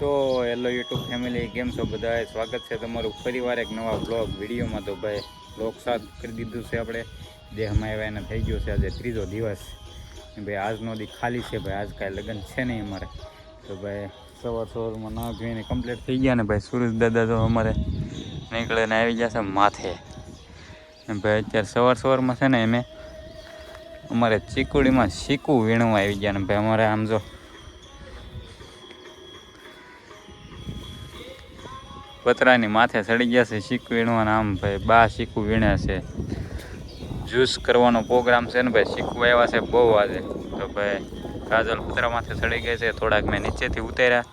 તો hello YouTube family, કેમ છો બધાએ? સ્વાગત છે તમારું ફરીવાર એક નવા બ્લોગ વિડીયોમાં. તો ભાઈ બ્લોગ સાથ કરી દીધું છે આપણે. દેહમાં આવ્યા એને થઈ ગયો છે આજે ત્રીજો દિવસ. ભાઈ, આજનો દી ખાલી છે ભાઈ, આજ કાંઈ લગ્ન છે નહીં અમારે. તો ભાઈ, સવાર સવારમાં ના જોઈને કમ્પ્લીટ થઈ ગયા ને ભાઈ, સુરેશ દાદા તો અમારે નીકળે ને આવી ગયા છે માથે. ભાઈ, અત્યારે સવાર સવારમાં છે ને એમે અમારે ચીકુડીમાં શીકું વીણવા આવી ગયા ને ભાઈ, અમારે આમ જો પતરાની માથે ચડી ગયા છે શીખ વીણવાના આમ ભાઈ બા શીખું વીણ્યા છે. જ્યુસ કરવાનો પ્રોગ્રામ છે ને ભાઈ શીકું આવ્યા છે બહુ આજે. તો ભાઈ કાજલ પતરા માથે ચડી ગયા છે થોડાક મેં નીચેથી ઉતાર્યા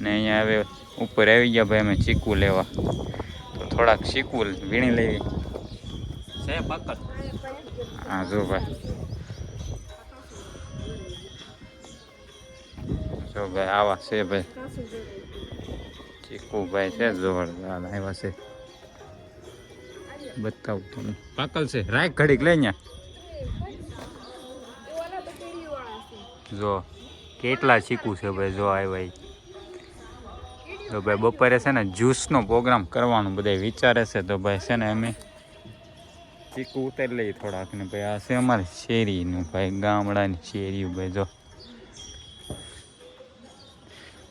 ને અહીંયા હવે ઉપર આવી ગયા ભાઈ અમે ચીકુ લેવા. તો થોડાક શીકુ વીણી લેવી. હા જો ભાઈ. જો ભાઈ આવા છે ભાઈ. ચીકુ ભાઈ છે, જોરદાર આવ્યા છે. બતાવું તમને પાકલ છે, રાખ ઘડીક લઈ અહીંયા જો, કેટલા ચીકુ છે ભાઈ, જો આવ્યા. તો ભાઈ બપોરે છે ને જ્યુસનો પ્રોગ્રામ કરવાનો બધા વિચારે છે, તો ભાઈ છે ને અમે ચીકુ ઉતારી લઈએ થોડાક ને ભાઈ આ છે અમારે શેરીનું, ભાઈ ગામડાની શેરી ભાઈ જો.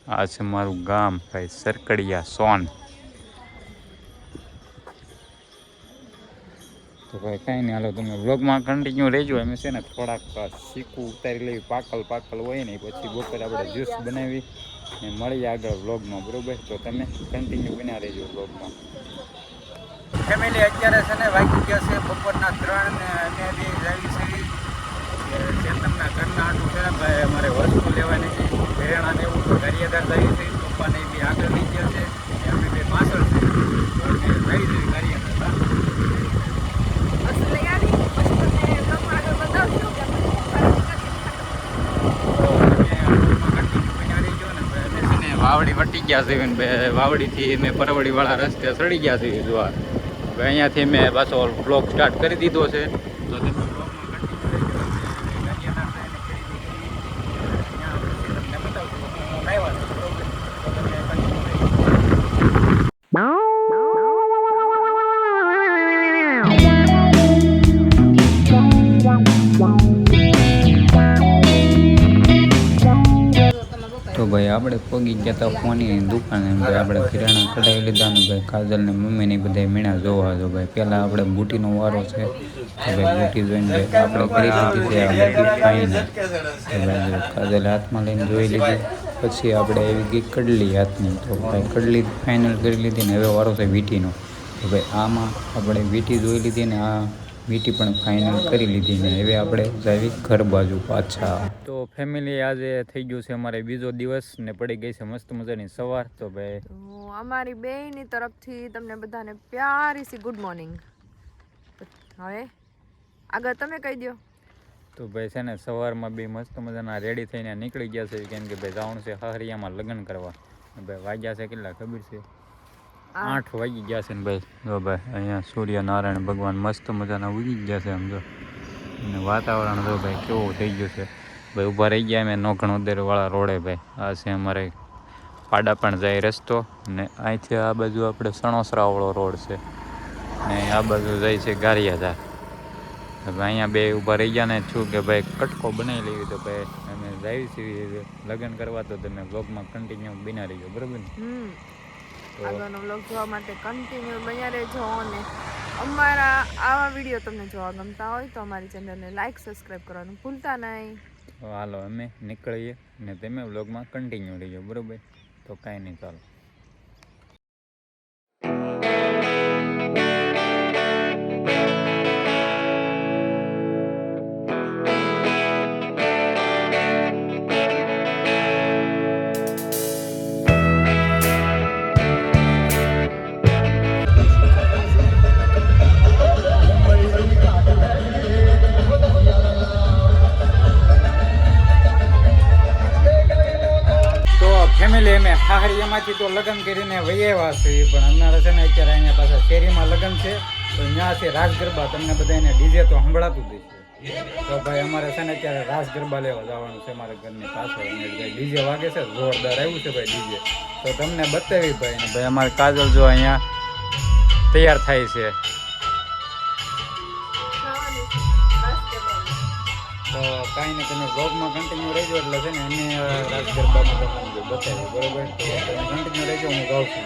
આ છે મારું ગામ ભાઈ સરકડિયા સોન. તો ભાઈ કાંઈ નહીં, હાલો તમે વ્લોગમાં કન્ટિન્યુ રહેજો. અમે છે ને થોડાક શીકું ઉતારી લેવી પાકલ પાકલ હોય ને પછી બપોરે આપણે જ્યુસ બનાવી ને મળીએ આગળ વ્લોગમાં બરાબર? તો તમે કન્ટિન્યુ બના રહેજો વ્લોગમાં ફેમિલી અત્યારે છે ને વાગી ગયા છે બપોરના ત્રણ ને અમે બી જાવી છે ચેતનના ઘરના આટલું છે ને ભાઈ અમારે વસ્તુ લેવાની છે ઘરેણા ને એવું તો ગારિયાદાર જાય છે પપ્પાને બી આગળ લઈ ગયા છે ને અમે બે પાછળ છે તો અમે જઈ જઈ ગારિયાદાર વાવડી ગયા છે બે વાવડીથી મેં પરવડીવાળા રસ્તે સડી ગયા છે જોવા અહીંયાથી મેં પાછો બ્લોક સ્ટાર્ટ કરી દીધો છે. તો ભાઈ, આપણે પગી ગયા હતા ફોનની દુકાને ભાઈ આપણે કિરાણા કઢાવી લીધા ને ભાઈ કાજલને મમ્મીને બધા મીણા જોવા જો ભાઈ. પહેલાં આપણે બુટીનો વારો છે ભાઈ બુટી જોઈને ભાઈ આપણે કરી લીધી છે જો હાથમાં લઈને જોઈ લીધી. પછી આપણે એવી ગઈ કડલી હાથની. તો ભાઈ કડલી ફાઇનલ કરી લીધી ને હવે વારો છે વીટીનો. તો ભાઈ આમાં આપણે વીટી જોઈ લીધી ને આ વીટી પણ ફાઇનલ કરી લીધી ને હવે આપણે જાવી ઘર બાજુ પાછા. તો ફેમિલી આજે થઈ ગયું છે અમારે બીજો દિવસ ને પડી ગઈ છે મસ્ત મજાની સવાર. તો ભાઈ અમારી બેયની તરફથી તમને બધાને પ્યારી સી ગુડ મોર્નિંગ હવે આગળ તમે કહી દો તો ભાઈ છે ને સવારમાં બી મસ્ત મજાના રેડી થઈને નીકળી ગયા છે કેમ કે ભાઈ જવાનું છે હરિયામાં લગ્ન કરવા. ભાઈ વાગ્યા છે કેટલા ખબર છે? આઠ વાગી ગયા છે ને ભાઈ. જો ભાઈ અહીંયા સૂર્યનારાયણ ભગવાન મસ્ત મજાના ઉગી ગયા છે સમજો અને વાતાવરણ જો ભાઈ કેવું થઈ ગયું છે. ભાઈ ઊભા રહી ગયા અમે નોખણ ઉદેરવાળા રોડે ભાઈ. આ છે અમારે પાડા પણ જાય રસ્તો ને અહીંથી આ બાજુ આપણે સણોસરાવાળો રોડ છે. ને આ બાજુ જાય છે ગારિયાધાર. હવે અહીંયા બે ઊભા રહી ગયા ને છું કે ભાઈ કટકો બનાવી લેવી તો ભાઈ. અમે જાય છીએ લગ્ન કરવા તો તમે બ્લોગમાં કન્ટિન્યુ બના રહીજો બરાબર ને? આગળનો વ્લોગ જોવા માટે કન્ટિન્યુ બન્યા રહેજો અને અમારા આવા વીડિયો તમને જોવા ગમતા હોય તો અમારી ચેનલને લાઈક સબસ્ક્રાઈબ કરવાનું ભૂલતા નહીં. તો હાલો અમે નીકળીએ ને તમે બ્લોગમાં કન્ટિન્યુ રહીએ બરાબર? તો કાંઈ નહીં ચાલો. ફેમિલી અમે હાહરિયામાંથી તો લગ્ન કરીને વૈયા છીએ પણ અમારે છે ને અત્યારે અહીંયા પાછા શેરીમાં લગ્ન છે. તો ત્યાં છે રાસ ગરબા તમને બધાને ડીજે તો સંભળાતું જ છે તો ભાઈ અમારે છે ને અત્યારે રાસ ગરબા લેવા જવાનું છે મારા ઘરની પાછળ. અને ભાઈ ડીજે વાગે છે, જોરદાર આવ્યું છે ભાઈ ડીજે. તો તમને બતાવી ભાઈ, ને ભાઈ અમારે કાજલ જો અહીંયા તૈયાર થાય છે. તો કાંઈ નહીં, તમે બ્લોગમાં કન્ટિન્યુ રહેજો એટલે છે ને એમને રાસ ગરબામાં તમને બતાવી બરોબર તમે કન્ટિન્યુ રહેજો હું ગાઉં છું.